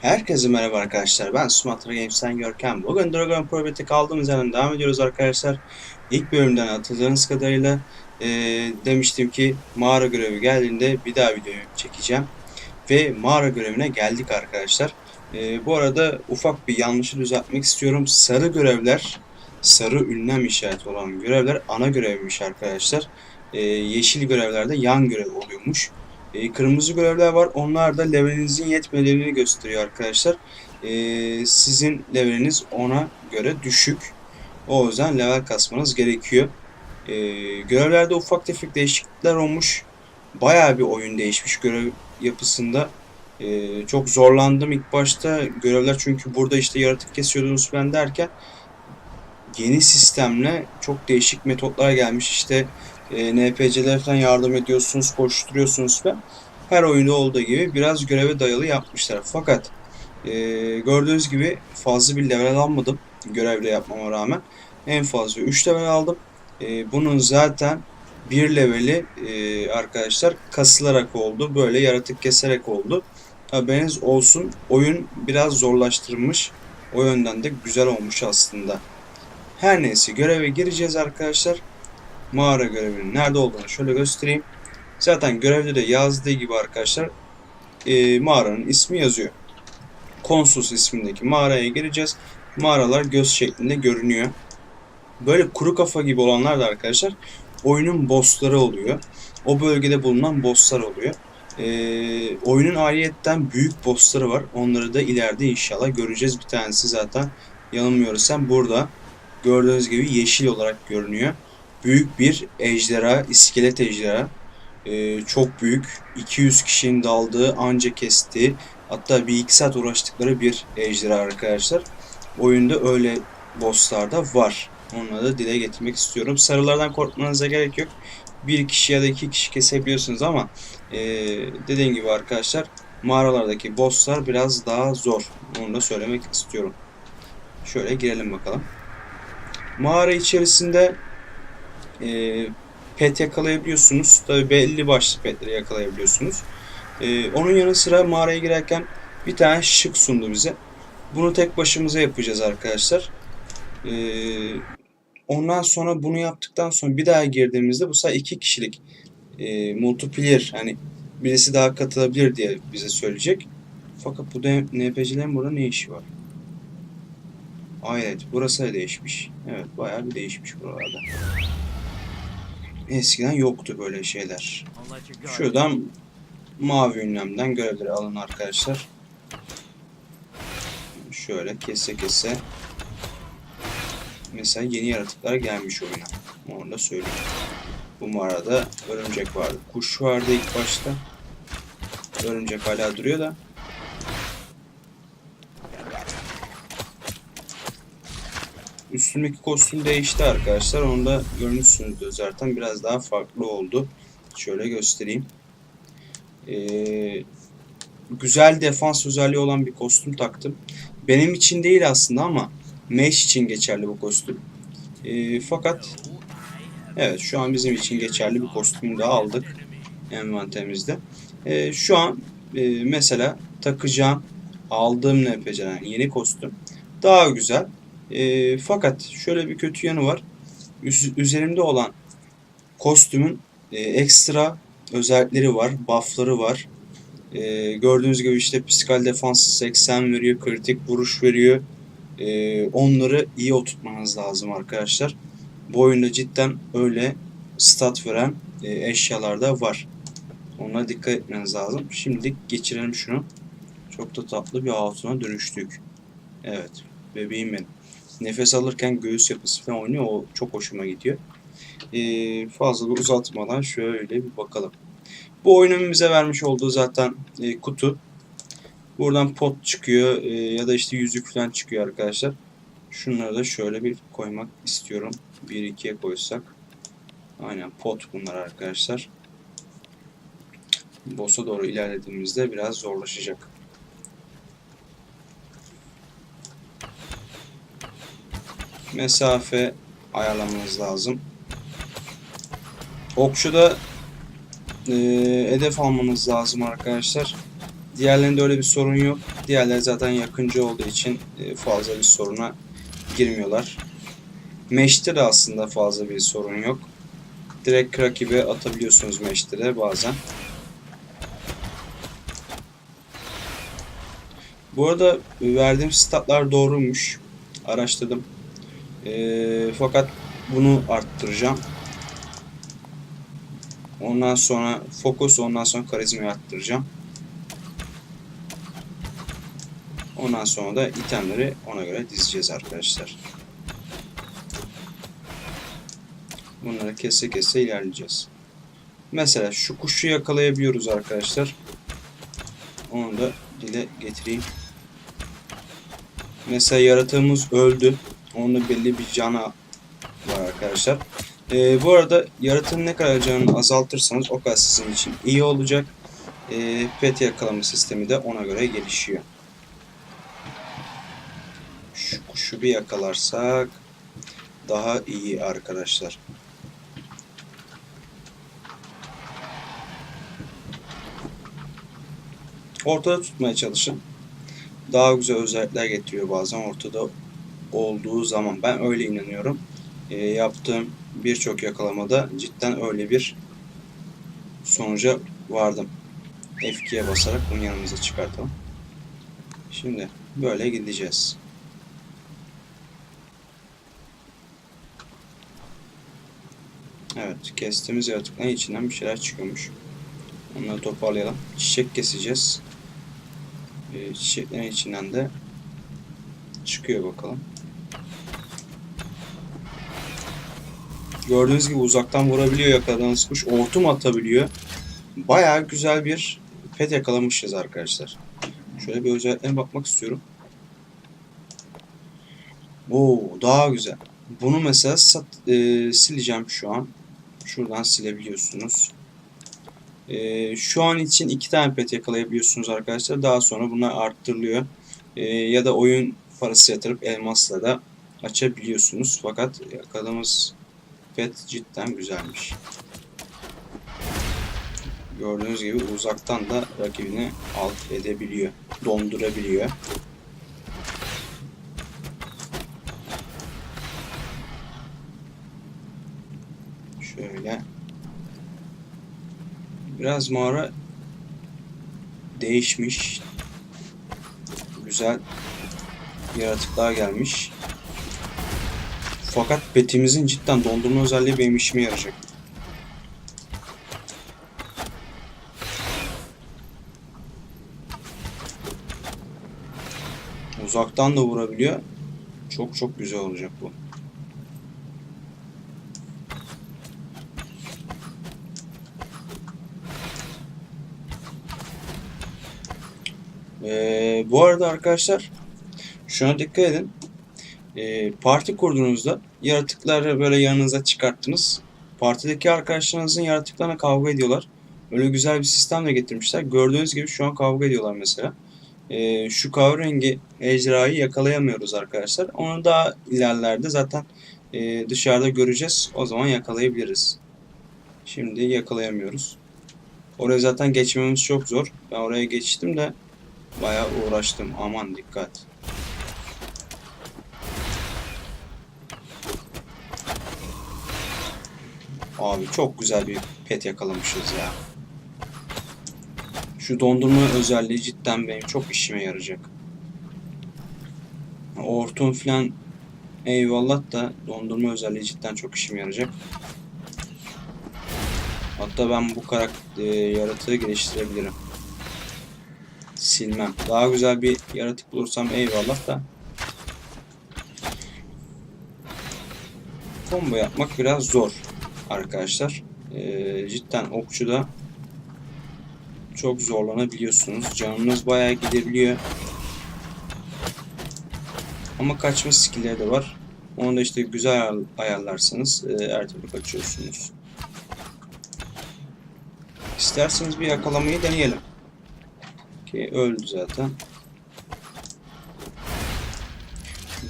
Herkese merhaba arkadaşlar. Ben Sumatra Games'ten Görkem. Bugün Dragon Probat'e kaldığımız yerden devam ediyoruz arkadaşlar. İlk bölümden hatırladığınız kadarıyla e, demiştim ki mağara görevi geldiğinde bir daha videoyu çekeceğim. Ve mağara görevine geldik arkadaşlar. E, bu arada ufak bir yanlışı düzeltmek istiyorum. Sarı görevler, sarı ünlem işareti olan görevler ana görevmiş arkadaşlar. E, yeşil görevlerde yan görev oluyormuş. E, kırmızı görevler var. Onlar da levelinizin yetmediğini gösteriyor arkadaşlar. E, sizin leveliniz ona göre düşük. O yüzden level kasmanız gerekiyor. E, görevlerde ufak tefek değişiklikler olmuş. Bayağı bir oyun değişmiş görev yapısında. E, çok zorlandım ilk başta. Görevler çünkü burada işte yaratık kesiyordunuz falan derken yeni sistemle çok değişik metotlar gelmiş. İşte e, NPC'ler falan yardım ediyorsunuz, koşturuyorsunuz falan. Her oyunda olduğu gibi biraz göreve dayalı yapmışlar. Fakat e, gördüğünüz gibi fazla bir level almadım görevle yapmama rağmen. En fazla 3 level aldım. E, bunun zaten bir leveli e, arkadaşlar kasılarak oldu. Böyle yaratık keserek oldu. Haberiniz olsun. Oyun biraz zorlaştırılmış. O yönden de güzel olmuş aslında. Her neyse göreve gireceğiz arkadaşlar mağara görevinin nerede olduğunu şöyle göstereyim. Zaten görevde de yazdığı gibi arkadaşlar e, mağaranın ismi yazıyor. Konsus ismindeki mağaraya gireceğiz. Mağaralar göz şeklinde görünüyor. Böyle kuru kafa gibi olanlar da arkadaşlar oyunun bossları oluyor. O bölgede bulunan bosslar oluyor. E, oyunun ayrıyetten büyük bossları var. Onları da ileride inşallah göreceğiz. Bir tanesi zaten yanılmıyorsam burada gördüğünüz gibi yeşil olarak görünüyor büyük bir ejderha, iskelet ejderha. Ee, çok büyük. 200 kişinin daldığı, anca kestiği, hatta bir iki saat uğraştıkları bir ejderha arkadaşlar. Oyunda öyle bosslar da var. Onları da dile getirmek istiyorum. Sarılardan korkmanıza gerek yok. Bir kişi ya da iki kişi kesebiliyorsunuz ama e, dediğim gibi arkadaşlar mağaralardaki bosslar biraz daha zor. Onu da söylemek istiyorum. Şöyle girelim bakalım. Mağara içerisinde e, pet yakalayabiliyorsunuz. Tabi belli başlı petleri yakalayabiliyorsunuz. E, onun yanı sıra mağaraya girerken bir tane şık sundu bize. Bunu tek başımıza yapacağız arkadaşlar. E, ondan sonra bunu yaptıktan sonra bir daha girdiğimizde bu sefer iki kişilik e, multiplayer hani birisi daha katılabilir diye bize söyleyecek. Fakat bu NPC'lerin burada ne işi var? Aa, evet burası da değişmiş. Evet bayağı bir değişmiş buralarda. Eskiden yoktu böyle şeyler. Şuradan mavi ünlemden görevleri alın arkadaşlar. Şöyle kese kese. Mesela yeni yaratıklar gelmiş oyuna. Onu da söyleyeyim. Bu mağarada örümcek vardı. Kuş vardı ilk başta. Örümcek hala duruyor da. Üstümdeki kostüm değişti arkadaşlar. Onu da görmüşsünüzdür zaten. Biraz daha farklı oldu. Şöyle göstereyim. Ee, güzel defans özelliği olan bir kostüm taktım. Benim için değil aslında ama Mesh için geçerli bu kostüm. Ee, fakat evet şu an bizim için geçerli bir kostümü de aldık envanterimizde. Ee, şu an e, mesela takacağım aldığım NPC'den yeni kostüm daha güzel e, fakat şöyle bir kötü yanı var. Üz üzerimde olan kostümün e, ekstra özellikleri var, buffları var. E, gördüğünüz gibi işte psikal defans 80 veriyor, kritik vuruş veriyor. E, onları iyi oturtmanız lazım arkadaşlar. Bu oyunda cidden öyle stat veren e, eşyalar da var. Ona dikkat etmeniz lazım. Şimdilik geçirelim şunu. Çok da tatlı bir hatuna dönüştük. Evet. Bebeğim benim nefes alırken göğüs yapısı falan oynuyor. O çok hoşuma gidiyor. Ee, fazla bir uzatmadan şöyle bir bakalım. Bu oyunun bize vermiş olduğu zaten e, kutu. Buradan pot çıkıyor e, ya da işte yüzük falan çıkıyor arkadaşlar. Şunları da şöyle bir koymak istiyorum. 1-2'ye koysak. Aynen pot bunlar arkadaşlar. Boss'a doğru ilerlediğimizde biraz zorlaşacak. Mesafe ayarlamanız lazım. Okçuda e, hedef almanız lazım arkadaşlar. Diğerlerinde öyle bir sorun yok. Diğerleri zaten yakıncı olduğu için e, fazla bir soruna girmiyorlar. Meş'te de aslında fazla bir sorun yok. Direkt rakibe atabiliyorsunuz Meş'te bazen. Bu arada verdiğim statlar doğruymuş. Araştırdım. Ee, fakat bunu arttıracağım. Ondan sonra fokus, ondan sonra karizmayı arttıracağım. Ondan sonra da itemleri ona göre dizeceğiz arkadaşlar. Bunları kese kese ilerleyeceğiz. Mesela şu kuşu yakalayabiliyoruz arkadaşlar. Onu da dile getireyim. Mesela yaratığımız öldü. Onun da belli bir canı var arkadaşlar. Ee, bu arada yaratığın ne kadar canını azaltırsanız o kadar sizin için iyi olacak. Ee, pet yakalama sistemi de ona göre gelişiyor. Şu kuşu bir yakalarsak daha iyi arkadaşlar. Ortada tutmaya çalışın. Daha güzel özellikler getiriyor bazen ortada olduğu zaman. Ben öyle inanıyorum. E, yaptığım birçok yakalamada cidden öyle bir sonuca vardım. F2'ye basarak bunu yanımıza çıkartalım. Şimdi böyle gideceğiz. Evet, kestiğimiz yaratıkların içinden bir şeyler çıkıyormuş. Onları toparlayalım. Çiçek keseceğiz. Ee, çiçeklerin içinden de çıkıyor bakalım. Gördüğünüz gibi uzaktan vurabiliyor yakaladığınız kuş. Hortum atabiliyor. Bayağı güzel bir pet yakalamışız arkadaşlar. Şöyle bir özelliklerine bakmak istiyorum. Oo daha güzel. Bunu mesela sat, e, sileceğim şu an. Şuradan silebiliyorsunuz. E, şu an için iki tane pet yakalayabiliyorsunuz arkadaşlar. Daha sonra bunlar arttırılıyor. E, ya da oyun parası yatırıp elmasla da açabiliyorsunuz. Fakat yakaladığımız pet cidden güzelmiş. Gördüğünüz gibi uzaktan da rakibini alt edebiliyor. Dondurabiliyor. Şöyle. Biraz mağara değişmiş. Güzel yaratıklar gelmiş. Fakat betimizin cidden dondurma özelliği benim işime yarayacak. Uzaktan da vurabiliyor. Çok çok güzel olacak bu. Ee, bu arada arkadaşlar şuna dikkat edin. Ee, parti kurduğunuzda yaratıkları böyle yanınıza çıkarttınız. Partideki arkadaşlarınızın yaratıklarına kavga ediyorlar. Öyle güzel bir sistem de getirmişler. Gördüğünüz gibi şu an kavga ediyorlar mesela. Ee, şu kahverengi ejderhayı yakalayamıyoruz arkadaşlar. Onu daha ilerlerde zaten e, dışarıda göreceğiz. O zaman yakalayabiliriz. Şimdi yakalayamıyoruz. Oraya zaten geçmemiz çok zor. Ben oraya geçtim de bayağı uğraştım. Aman dikkat. Abi çok güzel bir pet yakalamışız ya. Şu dondurma özelliği cidden benim çok işime yarayacak. Orton falan eyvallah da dondurma özelliği cidden çok işime yarayacak. Hatta ben bu karakter yaratığı geliştirebilirim. Silmem. Daha güzel bir yaratık bulursam eyvallah da. Combo yapmak biraz zor arkadaşlar. Ee, cidden okçuda çok zorlanabiliyorsunuz. Canınız bayağı gidebiliyor. Ama kaçma skill'leri de var. Onu da işte güzel ayarlarsanız e, her türlü kaçıyorsunuz. İsterseniz bir yakalamayı deneyelim. Ki öldü zaten.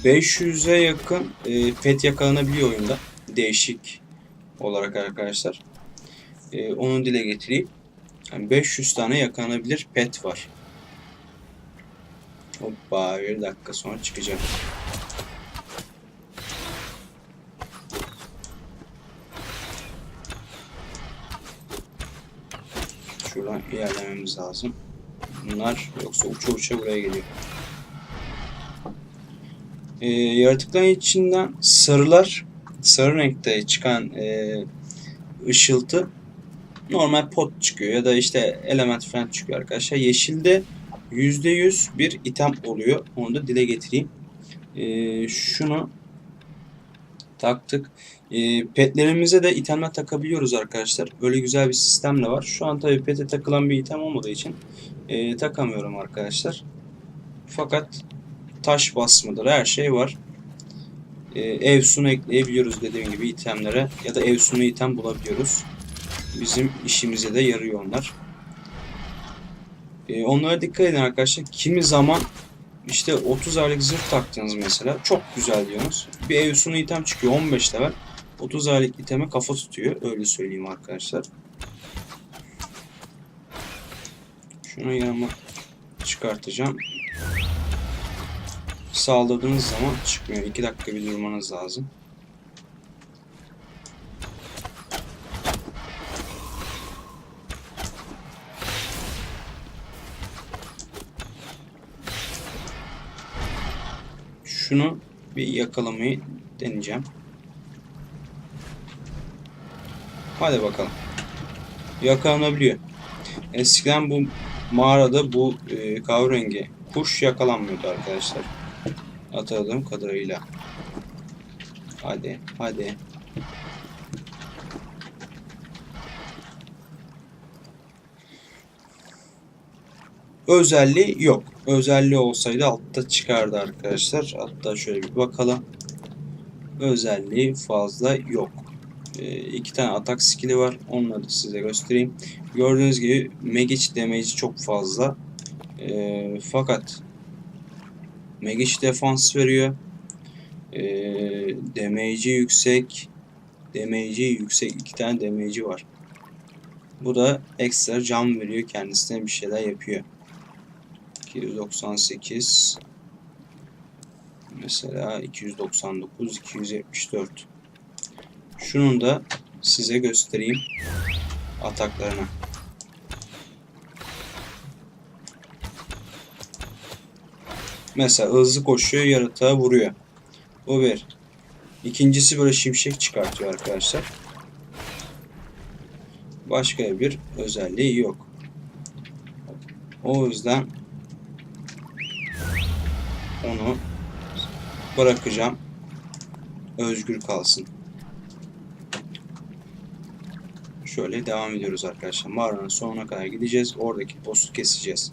500'e yakın e, pet yakalanabiliyor oyunda. Değişik olarak arkadaşlar. E, onu dile getireyim. Yani 500 tane yakalanabilir pet var. Hoppa bir dakika sonra çıkacak. Şuradan ilerlememiz lazım. Bunlar yoksa uça uça buraya geliyor. Ee, yaratıkların içinden sarılar, sarı renkte çıkan e, ışıltı normal pot çıkıyor ya da işte element falan çıkıyor arkadaşlar. Yeşilde %100 bir item oluyor. Onu da dile getireyim. Ee, şunu taktık. Ee, petlerimize de itemler takabiliyoruz arkadaşlar. Öyle güzel bir sistem de var. Şu an tabii pete takılan bir item olmadığı için e, takamıyorum arkadaşlar. Fakat taş basmadır her şey var. Ee, ev sunu ekleyebiliyoruz dediğim gibi itemlere ya da ev sunu item bulabiliyoruz. Bizim işimize de yarıyor onlar. Ee, onlara dikkat edin arkadaşlar. Kimi zaman işte 30 aylık zırh taktınız mesela. Çok güzel diyorsunuz. Bir ev sunu item çıkıyor 15 level. 30 aylık iteme kafa tutuyor. Öyle söyleyeyim arkadaşlar. Şunu yanıma çıkartacağım. Saldırdığınız zaman çıkmıyor. 2 dakika bir durmanız lazım. Şunu bir yakalamayı deneyeceğim. Hadi bakalım. Yakalanabiliyor. Eskiden bu mağarada bu e, kahverengi kuş yakalanmıyordu arkadaşlar. Hatırladığım kadarıyla. Hadi, hadi. Özelliği yok. Özelliği olsaydı altta çıkardı arkadaşlar. Hatta şöyle bir bakalım. Özelliği fazla yok. Ee, iki tane atak skill'i var. Onları da size göstereyim. Gördüğünüz gibi Magic damage'i çok fazla. Ee, fakat Magic defans veriyor. Ee, damage'i yüksek. Damage'i yüksek. iki tane damage'i var. Bu da ekstra can veriyor. Kendisine bir şeyler yapıyor. 298 mesela 299 274 şunun da size göstereyim ataklarını mesela hızlı koşuyor yaratığa vuruyor bu bir ikincisi böyle şimşek çıkartıyor arkadaşlar başka bir özelliği yok o yüzden onu bırakacağım. Özgür kalsın. Şöyle devam ediyoruz arkadaşlar. Mağaranın sonuna kadar gideceğiz. Oradaki boss'u keseceğiz.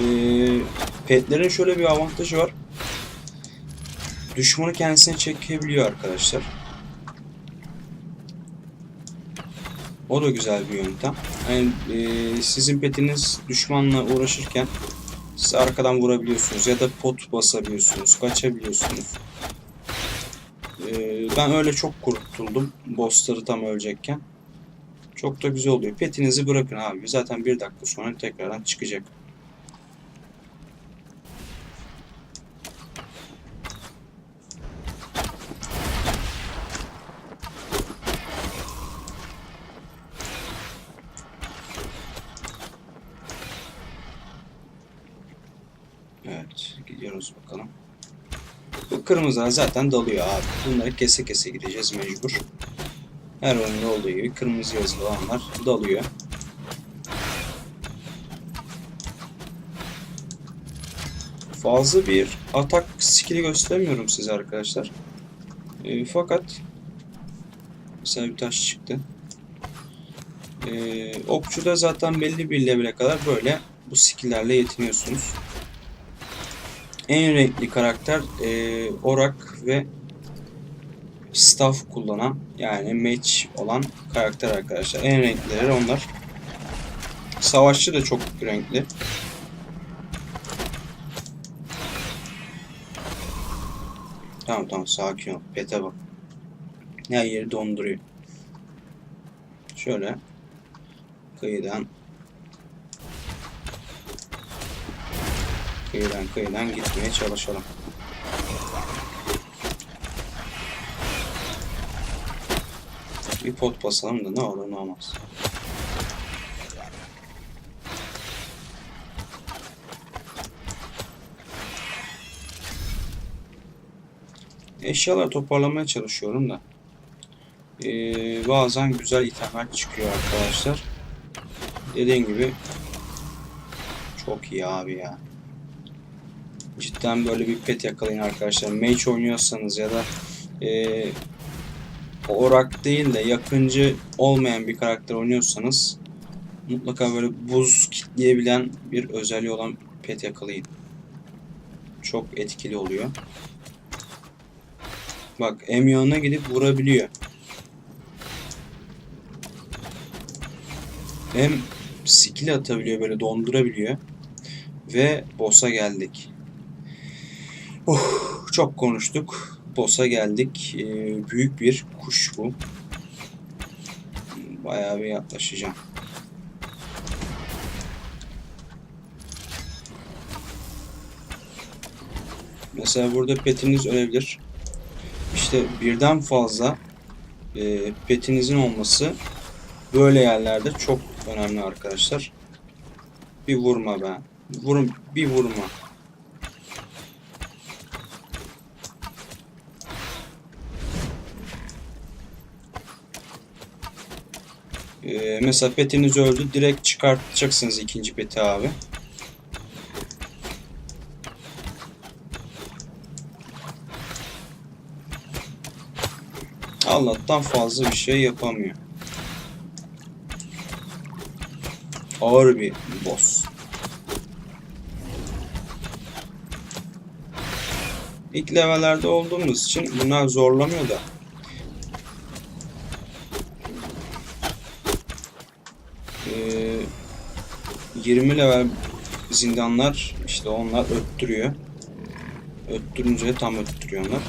Ee, petlerin şöyle bir avantajı var. Düşmanı kendisine çekebiliyor arkadaşlar. O da güzel bir yöntem. Yani e, sizin petiniz düşmanla uğraşırken siz arkadan vurabiliyorsunuz ya da pot basabiliyorsunuz, kaçabiliyorsunuz. E, ben öyle çok kurtuldum bossları tam ölecekken. Çok da güzel oluyor. Petinizi bırakın abi. Zaten bir dakika sonra tekrardan çıkacak. Evet, gidiyoruz bakalım. Bu kırmızılar zaten dalıyor abi. Bunları kese kese gideceğiz mecbur. Her oyunda olduğu gibi kırmızı yazılı olanlar dalıyor. Fazla bir atak skill'i göstermiyorum size arkadaşlar. E, fakat mesela bir taş çıktı. E, okçuda zaten belli bir level'e kadar böyle bu skill'lerle yetiniyorsunuz en renkli karakter e, Orak ve Staff kullanan yani match olan karakter arkadaşlar. En renklileri onlar. Savaşçı da çok renkli. Tamam tamam sakin ol. Pete bak. Her yeri donduruyor. Şöyle kıyıdan kıyıdan kıyıdan gitmeye çalışalım. Bir pot basalım da ne olur ne olmaz. Eşyalar toparlamaya çalışıyorum da. Ee, bazen güzel itemler çıkıyor arkadaşlar. Dediğim gibi çok iyi abi ya. Cidden böyle bir pet yakalayın arkadaşlar. Mage oynuyorsanız ya da ee, orak değil de yakıncı olmayan bir karakter oynuyorsanız mutlaka böyle buz kitleyebilen bir özelliği olan pet yakalayın. Çok etkili oluyor. Bak yanına gidip vurabiliyor. Hem skill atabiliyor böyle dondurabiliyor. Ve boss'a geldik. Oh, çok konuştuk. Boss'a geldik. Ee, büyük bir kuş bu. Bayağı bir yaklaşacağım. Mesela burada petiniz ölebilir. İşte birden fazla e, petinizin olması böyle yerlerde çok önemli arkadaşlar. Bir vurma be. Vurun bir vurma. Ee, mesela petiniz öldü. Direkt çıkartacaksınız ikinci peti abi. Allah'tan fazla bir şey yapamıyor. Ağır bir boss. İlk levellerde olduğumuz için bunlar zorlamıyor da. Ee, 20 level zindanlar işte onlar öttürüyor. Öttürünce tam öttürüyor onlar.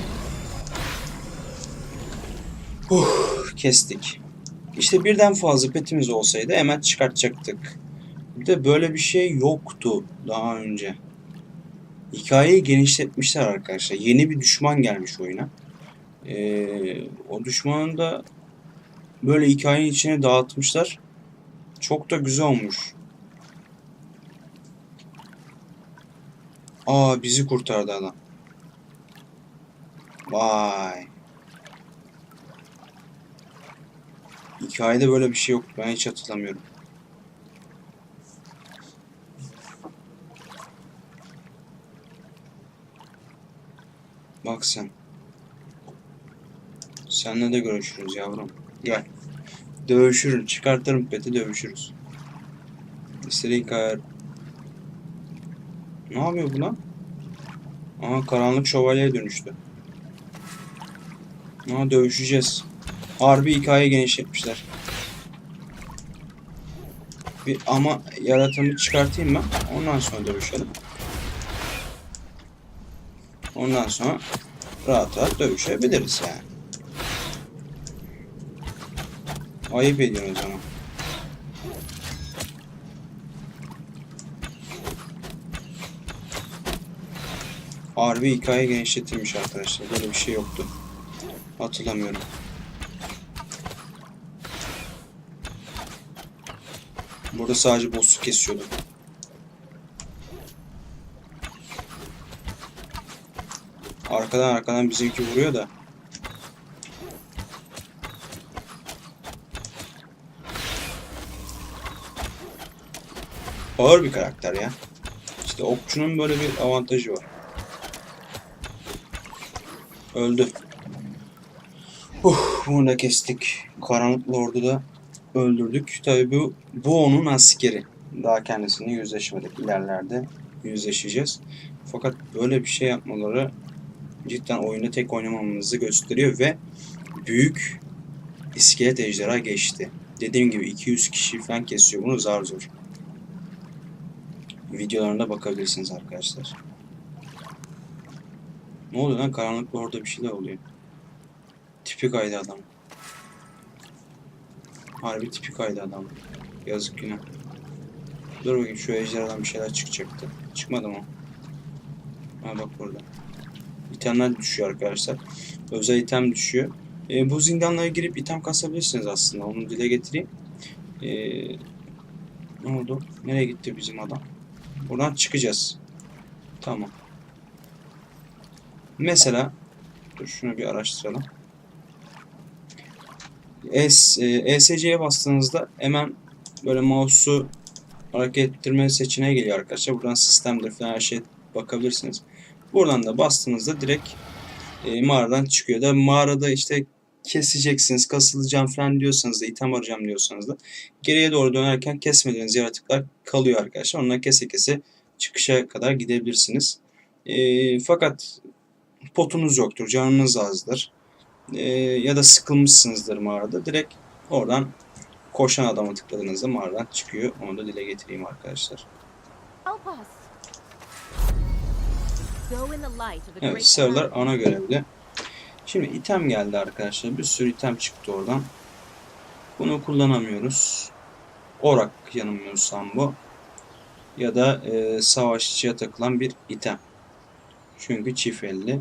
Kestik. İşte birden fazla petimiz olsaydı hemen çıkartacaktık. Bir de böyle bir şey yoktu daha önce. Hikayeyi genişletmişler arkadaşlar. Yeni bir düşman gelmiş oyuna. Ee, o düşmanı da böyle hikayenin içine dağıtmışlar. Çok da güzel olmuş. Aa bizi kurtardı adam. Vay. Hikayede böyle bir şey yoktu. Ben hiç hatırlamıyorum. Bak sen. Seninle de görüşürüz yavrum. Gel. Dövüşürüz. Çıkartırım peti dövüşürüz. İstediğin kadar. Ne yapıyor bu lan? Aa karanlık şövalyeye dönüştü. Aa dövüşeceğiz. Harbi hikaye genişletmişler. Bir ama yaratımı çıkartayım ben. Ondan sonra dövüşelim. Ondan sonra rahat rahat dövüşebiliriz yani. Ayıp ediyorsun o Harbi hikaye genişletilmiş arkadaşlar. Böyle bir şey yoktu. Hatırlamıyorum. Burada sadece boss'u kesiyordum. Arkadan arkadan bizimki vuruyor da. Ağır bir karakter ya. İşte okçunun böyle bir avantajı var. Öldü. Uh, bunu da kestik. Karanlık Lord'u öldürdük. Tabii bu, bu onun askeri. Daha kendisini yüzleşmedik. İlerlerde yüzleşeceğiz. Fakat böyle bir şey yapmaları cidden oyunu tek oynamamızı gösteriyor ve büyük iskelet ejderha geçti. Dediğim gibi 200 kişi falan kesiyor bunu zar zor. Videolarına bakabilirsiniz arkadaşlar. Ne oluyor lan? Karanlıkta orada bir şeyler oluyor. Tipi tipi kaydı adam. Harbi tipi kaydı adam. Yazık yine. Dur bakayım şu ejderhadan bir şeyler çıkacaktı. Çıkmadı mı? Ha bak burada. İtemler düşüyor arkadaşlar. Özel item düşüyor. E, bu zindanlara girip item kasabilirsiniz aslında. Onu dile getireyim. E, ne oldu? Nereye gitti bizim adam? Buradan çıkacağız. Tamam. Mesela dur şunu bir araştıralım. S, e, ESC'ye bastığınızda hemen böyle mouse'u hareket ettirme seçeneği geliyor arkadaşlar. Buradan sistemde falan her şeye bakabilirsiniz. Buradan da bastığınızda direkt e, mağaradan çıkıyor. Da mağarada işte keseceksiniz, kasılacağım falan diyorsanız da, item arayacağım diyorsanız da geriye doğru dönerken kesmediğiniz yaratıklar kalıyor arkadaşlar. Onları kese kese çıkışa kadar gidebilirsiniz. E, fakat potunuz yoktur, canınız azdır. E, ya da sıkılmışsınızdır mağarada. Direkt oradan koşan adama tıkladığınızda mağaradan çıkıyor. Onu da dile getireyim arkadaşlar. Evet sarılar ana görevli. Şimdi item geldi arkadaşlar. Bir sürü item çıktı oradan. Bunu kullanamıyoruz. Orak yanılmıyorsam bu. Ya da e, savaşçıya takılan bir item. Çünkü çift elli.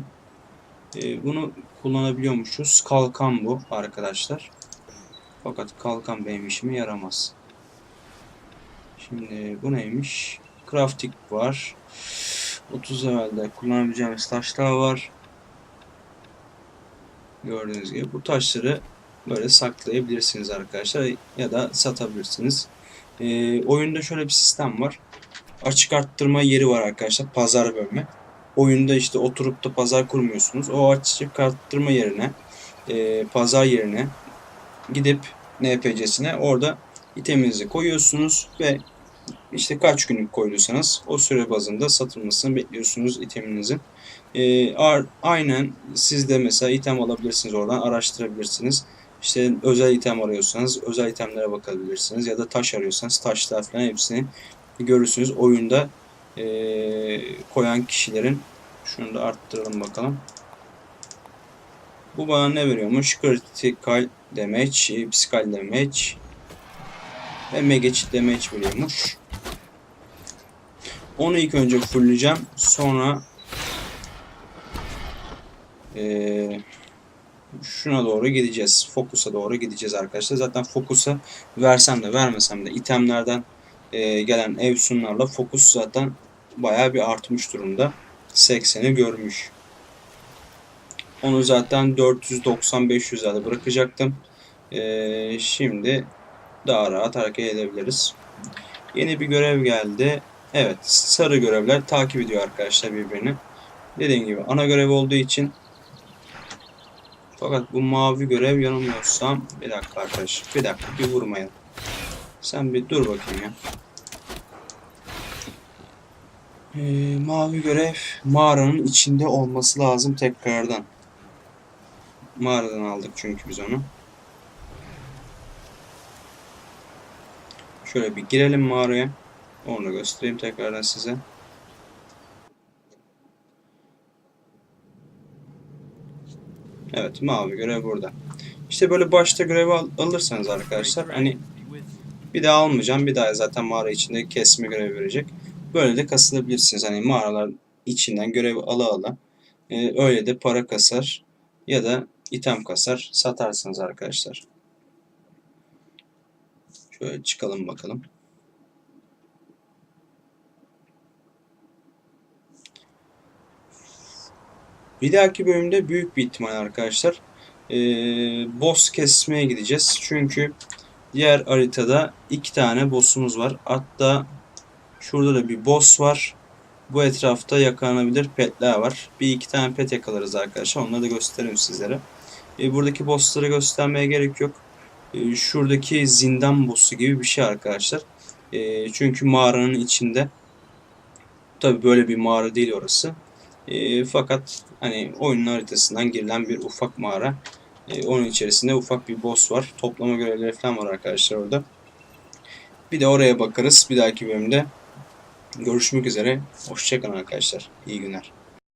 E, bunu kullanabiliyormuşuz. Kalkan bu arkadaşlar. Fakat kalkan benim işime yaramaz. Şimdi bu neymiş? Crafting var. 30 evvelde kullanabileceğimiz taşlar var. Gördüğünüz gibi bu taşları böyle saklayabilirsiniz arkadaşlar ya da satabilirsiniz. Ee, oyunda şöyle bir sistem var. Açık arttırma yeri var arkadaşlar. Pazar bölümü. Oyunda işte oturup da pazar kurmuyorsunuz. O açık arttırma yerine e, pazar yerine gidip NPC'sine orada iteminizi koyuyorsunuz ve işte kaç günlük koyduysanız o süre bazında satılmasını bekliyorsunuz iteminizin. Ar- aynen siz de mesela item alabilirsiniz oradan araştırabilirsiniz. İşte özel item arıyorsanız özel itemlere bakabilirsiniz ya da taş arıyorsanız taşlar falan hepsini görürsünüz oyunda ee, koyan kişilerin şunu da arttıralım bakalım. Bu bana ne veriyormuş? Critical damage, physical damage ve mega cheat damage veriyormuş. Onu ilk önce fullleyeceğim. Sonra eee, şuna doğru gideceğiz. Fokus'a doğru gideceğiz arkadaşlar. Zaten Fokus'a versem de vermesem de itemlerden eee, gelen ev sunlarla Fokus zaten bayağı bir artmış durumda. 80'i görmüş. Onu zaten 490-500'lerde bırakacaktım. Eee, şimdi daha rahat hareket edebiliriz. Yeni bir görev geldi. Evet, sarı görevler takip ediyor arkadaşlar birbirini. Dediğim gibi ana görev olduğu için fakat bu mavi görev yanılmıyorsam bir dakika arkadaş bir dakika bir vurmayalım. Sen bir dur bakayım ya. Ee, mavi görev mağaranın içinde olması lazım tekrardan. Mağaradan aldık çünkü biz onu. Şöyle bir girelim mağaraya. Onu göstereyim tekrardan size. Evet mavi görev burada. İşte böyle başta görevi al- alırsanız arkadaşlar hani bir daha almayacağım. Bir daha zaten mağara içinde kesme görevi verecek. Böyle de kasılabilirsiniz. Hani mağaralar içinden görev ala ala. Ee, öyle de para kasar ya da item kasar satarsınız arkadaşlar. Şöyle çıkalım bakalım. Bir dahaki bölümde büyük bir ihtimal arkadaşlar ee, boss kesmeye gideceğiz. Çünkü diğer haritada iki tane boss'umuz var. Hatta şurada da bir boss var. Bu etrafta yakalanabilir petler var. Bir iki tane pet yakalarız arkadaşlar. Onları da göstereyim sizlere. Ee, buradaki boss'ları göstermeye gerek yok. Ee, şuradaki zindan boss'u gibi bir şey arkadaşlar. Ee, çünkü mağaranın içinde. Tabi böyle bir mağara değil orası. E, fakat hani oyunun haritasından girilen bir ufak mağara. E, onun içerisinde ufak bir boss var. Toplama görevleri falan var arkadaşlar orada. Bir de oraya bakarız bir dahaki bölümde. Görüşmek üzere. Hoşçakalın arkadaşlar. İyi günler.